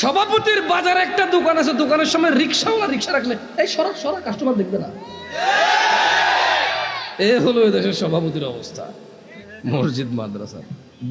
সভাপতির বাজারে একটা দোকান আছে, দোকানের সামনে রিক্সাওয়ালা রিক্সা রাখলে, এই সরা সরা কাস্টমার দেখবে না। এ হলো দেশের সভাপতির অবস্থা। মসজিদ, মাদ্রাসা।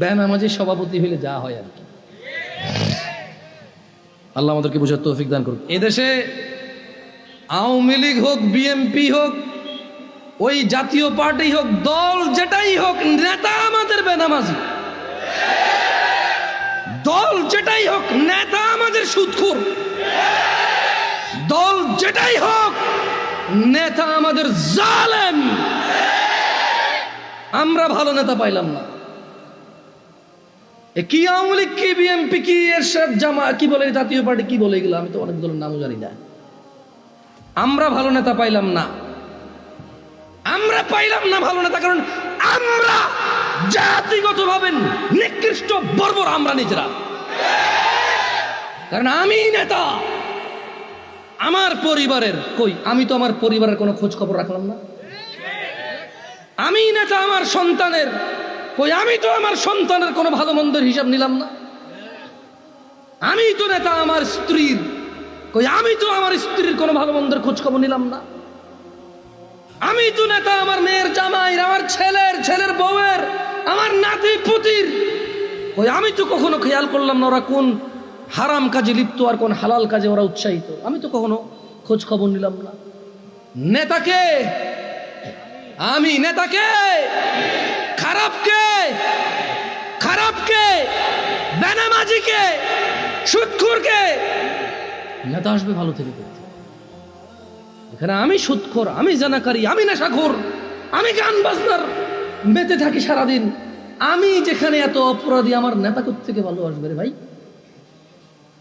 বেনামাজি সভাপতি হইলে যা হয় আর কি। আল্লাহ আমাদেরকে বোঝার তৌফিক দান করুন এদেশে আওয়ামী লীগ হোক বিএমপি হোক, ওই জাতীয় পার্টি হোক, দল যেটাই হোক, নেতা আমাদের বেনামাজি। দল যেটাই হোক, নেতা আমাদের সুদখোর দল যেটাই হোক, নেতা আমাদের জালেম। আমরা ভালো নেতা পাইলাম না। কি আওয়ামী লীগ, কি বিএনপি, কি এরশাদ জামা কি বলে জাতীয় পার্টি, কি বলে এগুলো, আমি তো অনেক দলের নামও জানি না। আমরা ভালো নেতা পাইলাম না। আমরা পাইলাম না ভালো নেতা, কারণ আমরা জাতিগতভাবে নিকৃষ্ট বর্বর, আমরা নিজেরা। কারণ আমি নেতা। আমার পরিবারের কই? আমি তো আমার পরিবারের কোনো খোঁজ খবর রাখলাম না। আমি নেতা, আমার সন্তানের কই? আমি তো আমার সন্তানের কোনো ভালো মন্দের হিসাব নিলাম না। আমি তো নেতা, আমার স্ত্রীর কই? আমি তো আমার স্ত্রীর কোনো ভালো মন্দের খোঁজ খবর নিলাম না। আমি তো নেতা, আমার মেয়ের জামাইর আমার ছেলের ছেলের বউয়ের, আমার নাতি পুতির কই? আমি তো কখনো খেয়াল করলাম না ওরা কোন হারাম কাজে লিপ্ত আর কোন হালাল কাজে ওরা উৎসাহিত। আমি তো কখনো খোঁজ খবর নিলাম না। নেতাকে? আমি নেতাকে? খারাপকে? খারাপকে? বেনামাজিকে? সুৎখুরকে? নেতা আসবে ভালো থেকে করতে। এখানে আমি সুৎখোর, আমি জানাকারী, আমি নেশাখোর, আমি গান বাজনার মেতে থাকি সারাদিন। আমি যেখানে এত অপরাধী, আমার নেতা থেকে ভালো আসবে রে ভাই?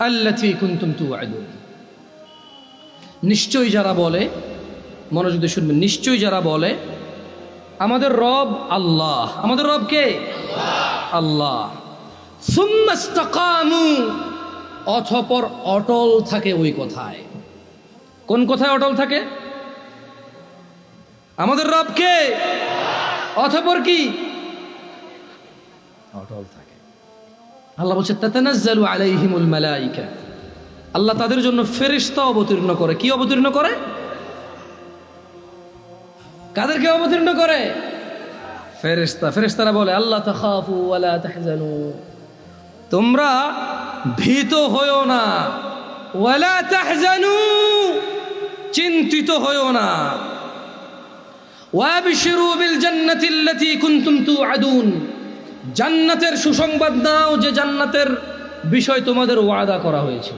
আল্লাথি কুন্তুম তু আদুন নিশ্চয়ই যারা বলে মনোযোগ দিয়ে শুনবেন, নিশ্চয়ই যারা বলে, আমাদের রব আল্লাহ। আমাদের রব কে? আল্লাহ। অথপর অটল থাকে ওই কথায়। কোন কথায় অটল থাকে? আমাদের রবকে অথপর কি? অটল থাকে। আল্লাহ বলছে, তাতানাজ্জালু আলাইহিমুল মালাইকা। আল্লাহ তাদের জন্য ফেরেশতা অবতীর্ণ করে। কি অবতীর্ণ করে? কাদেরকে অবতীর্ণ করে? ফেরেশতা। ফেরেশতারা বলে আল্লাহ তাখাফু ওয়ালা তাহজানু। তোমরা ভীত হয়েও না। ওয়ালা তাহজানু। চিন্তিত হয়েও না। ওয়াবশিরু বিল জান্নাতি আল্লাতী কুনতুম তুআদুন জান্নাতের সুসংবাদ নাও যে জান্নাতের বিষয় তোমাদের ওয়াদা করা হয়েছে।